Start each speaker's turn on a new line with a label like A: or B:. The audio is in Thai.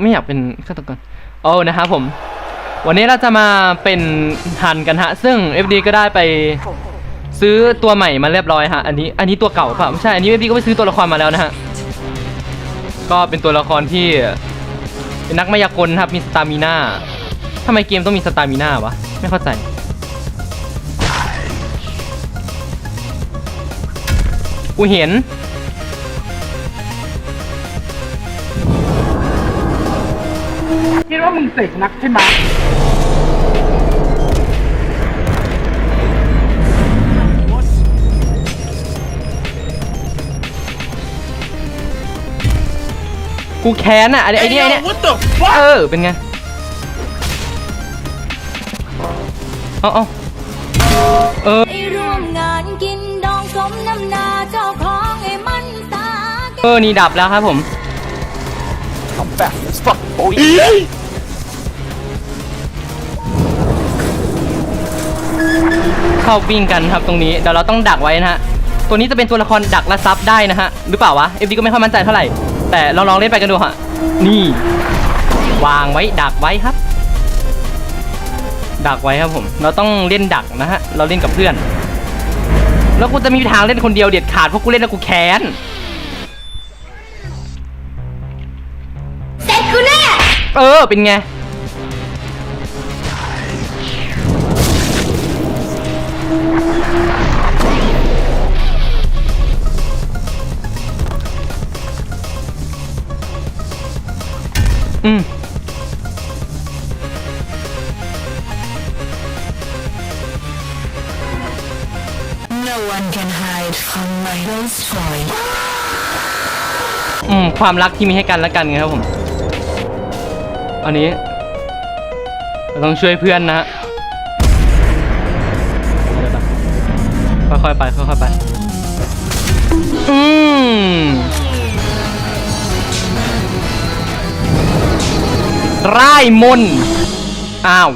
A: ไม่อยากเป็นฆาตกรโอ้นะครับผม วันนี้เราจะมาเป็นฮันกันฮะ ซึ่ง FD ก็ได้ไปซื้อตัวใหม่มาเรียบร้อยฮะ อันนี้ อันนี้ตัวเก่าเปล่าไม่ใช่ อันนี้ FD ก็ไปซื้อตัวละครมาแล้วนะฮะ ก็เป็นตัวละครที่เป็นนักมายากลครับ มีสตามิน่าทำไมเกมต้องมีสตามิน่าวะ ไม่เข้าใจ กูเห็น
B: คิดว่ามึงเสกนักใช่ไหม
A: กูแค้นอะไอ้ไอ้เนี่ยไอ้เนี่ย
B: What the fuck
A: เออ เป็นไง เอาเอาเออ
C: ไปร่วมงานกินดองสมน้ำหนาเจ้าของไอ้มันตาแก
A: เออ นี่ดับแล้วครับผม
D: I'm fast as fuck, boy.
A: เข้าวิ่งกันครับตรงนี้เดี๋ยวเราต้องดักไว้นะฮะตัวนี้จะเป็นตัวละครดักและซับได้นะฮะหรือเปล่าวะเอฟดีก็ไม่ค่อยมั่นใจเท่าไหร่ แต่ลองลองเล่นไปกันดูฮะนี่ วางไว้ดักไว้ครับ ดักไว้ครับผม เราต้องเล่นดักนะฮะเราเล่นกับเพื่อน แล้วกูจะมีทางเล่นคนเดียวเด็ดขาดเพราะกูเล่นแล้วกูแค้น
C: เสร็จกูแน่
A: เออเป็นไง
E: ghost voice.
A: อืมความรักที่มีให้กันและกันไงครับผม อันนี้เราต้องช่วยเพื่อนนะฮะค่อยๆไป ค่อยๆไป ร่ายมน อ้าว